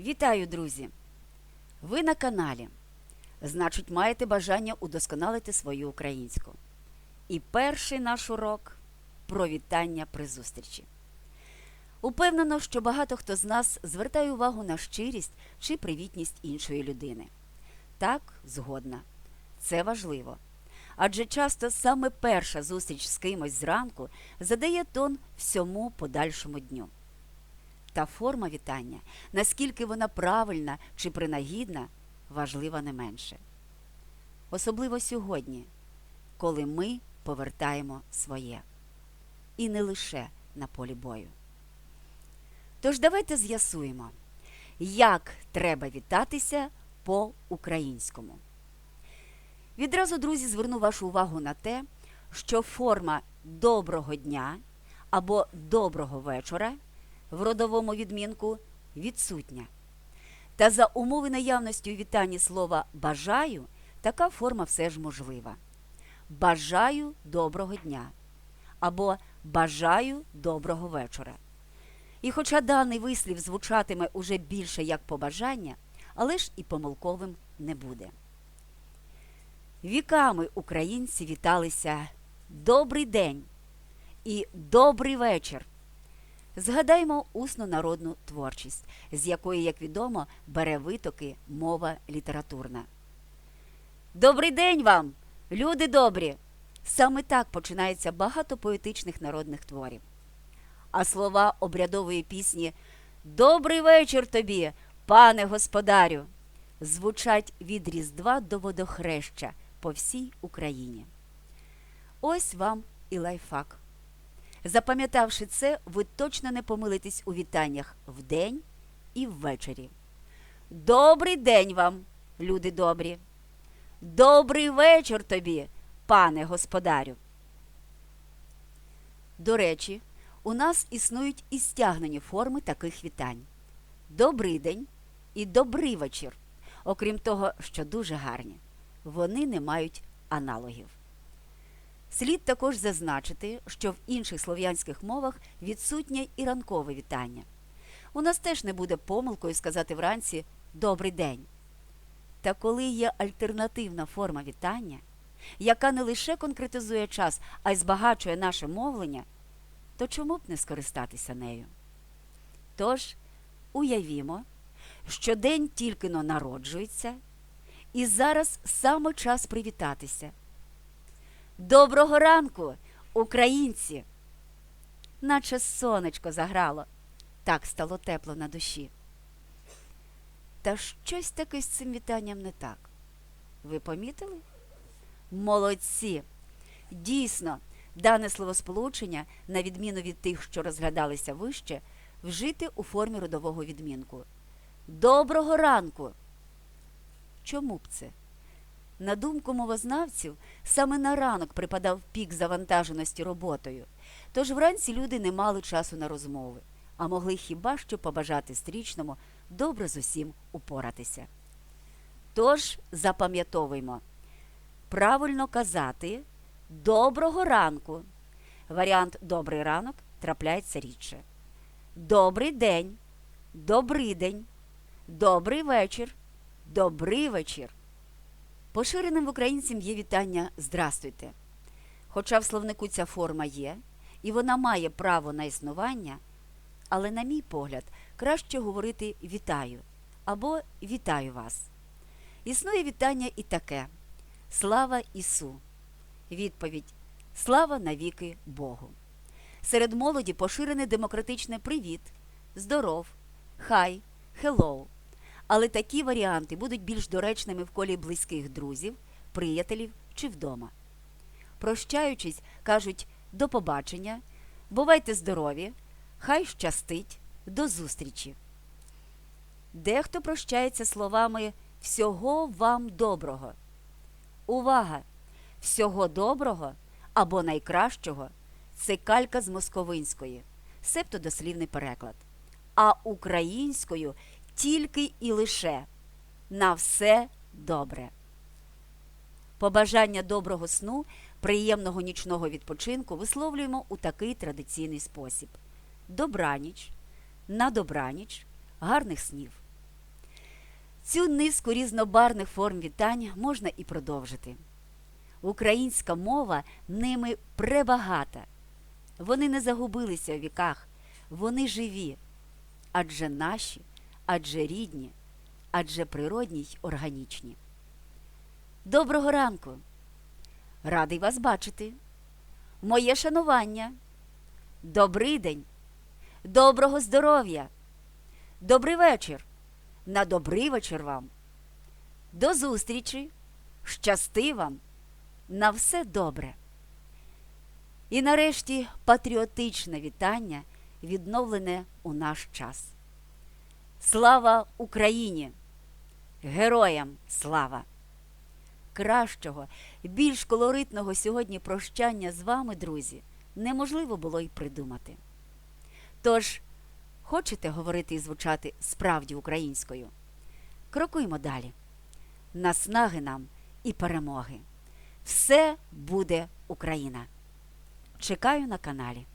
Вітаю, друзі! Ви на каналі. Значить, маєте бажання удосконалити свою українську. І перший наш урок про вітання при зустрічі. Упевнено, що багато хто з нас звертає увагу на щирість чи привітність іншої людини. Так, згодна. Це важливо. Адже часто саме перша зустріч з кимось зранку задає тон всьому подальшому дню. Та форма вітання, наскільки вона правильна чи принагідна, важлива не менше. Особливо сьогодні, коли ми повертаємо своє. І не лише на полі бою. Тож давайте з'ясуємо, як треба вітатися по-українському. Відразу, друзі, зверну вашу увагу на те, що форма доброго дня або доброго вечора в родовому відмінку відсутня. Та за умови наявності у вітанні слова бажаю така форма все ж можлива. Бажаю доброго дня або бажаю доброго вечора. І хоча даний вислів звучатиме уже більше як побажання, але ж і помилковим не буде. Віками українці віталися Добрий день і Добрий вечір. Згадаймо усну народну творчість, з якої, як відомо, бере витоки мова літературна. Добрий день вам, люди добрі! Саме так починається багато поетичних народних творів. А слова обрядової пісні Добрий вечір тобі, пане господарю! звучать від Різдва до водохреща по всій Україні. Ось вам і лайфхак. Запам'ятавши це, ви точно не помилитесь у вітаннях вдень і ввечері. Добрий день вам, люди добрі! Добрий вечір тобі, пане господарю! До речі, у нас існують і стягнені форми таких вітань. Добрий день і добрий вечір. Окрім того, що дуже гарні, вони не мають аналогів. Слід також зазначити, що в інших слов'янських мовах відсутнє і ранкове вітання. У нас теж не буде помилкою сказати вранці Добрий день. Та коли є альтернативна форма вітання, яка не лише конкретизує час, а й збагачує наше мовлення, то чому б не скористатися нею? Тож, уявімо, що день тільки но народжується, і зараз саме час привітатися. Доброго ранку, українці! Наче сонечко заграло, так стало тепло на душі. Та щось таке з цим вітанням не так. Ви помітили? Молодці! Дійсно, дане словосполучення, на відміну від тих, що розглядалися вище, вжити у формі родового відмінку. Доброго ранку! Чому б це? На думку мовознавців, саме на ранок припадав пік завантаженості роботою, тож вранці люди не мали часу на розмови, а могли хіба що побажати стрічному добре з усім упоратися. Тож запам'ятовуємо, правильно казати доброго ранку. Варіант добрий ранок трапляється рідше. Добрий день, добрий день, добрий вечір, добрий вечір. Поширеним в українцям є вітання Здрастуйте. Хоча в словнику ця форма є, і вона має право на існування, але, на мій погляд, краще говорити вітаю або вітаю вас. Існує вітання і таке Слава Ісу! Відповідь Слава навіки Богу. Серед молоді поширене демократичне привіт, здоров, хай, хеллоу. Але такі варіанти будуть більш доречними в колі близьких друзів, приятелів чи вдома. Прощаючись, кажуть до побачення, бувайте здорові, хай щастить, до зустрічі. Дехто прощається словами всього вам доброго. Увага! Всього доброго або найкращого це калька з московинської, себто дослівний переклад. А українською тільки і лише на все добре. Побажання доброго сну, приємного нічного відпочинку висловлюємо у такий традиційний спосіб: добраніч, на добраніч, гарних снів. Цю низку різнобарних форм вітань можна і продовжити. Українська мова ними пребагата. Вони не загубилися в віках, вони живі, адже наші, адже рідні, адже природні й органічні. Доброго ранку! Радий вас бачити. Моє шанування. Добрий день, доброго здоров'я, добрий вечір. На добрий вечір вам. До зустрічі, щасти вам, на все добре. І нарешті патріотичне вітання, відновлене у наш час. Слава Україні! Героям слава! Кращого, більш колоритного сьогодні прощання з вами, друзі, неможливо було й придумати. Тож, хочете говорити і звучати справді українською? Крокуємо далі. Наснаги нам і перемоги. Все буде Україна. Чекаю на каналі.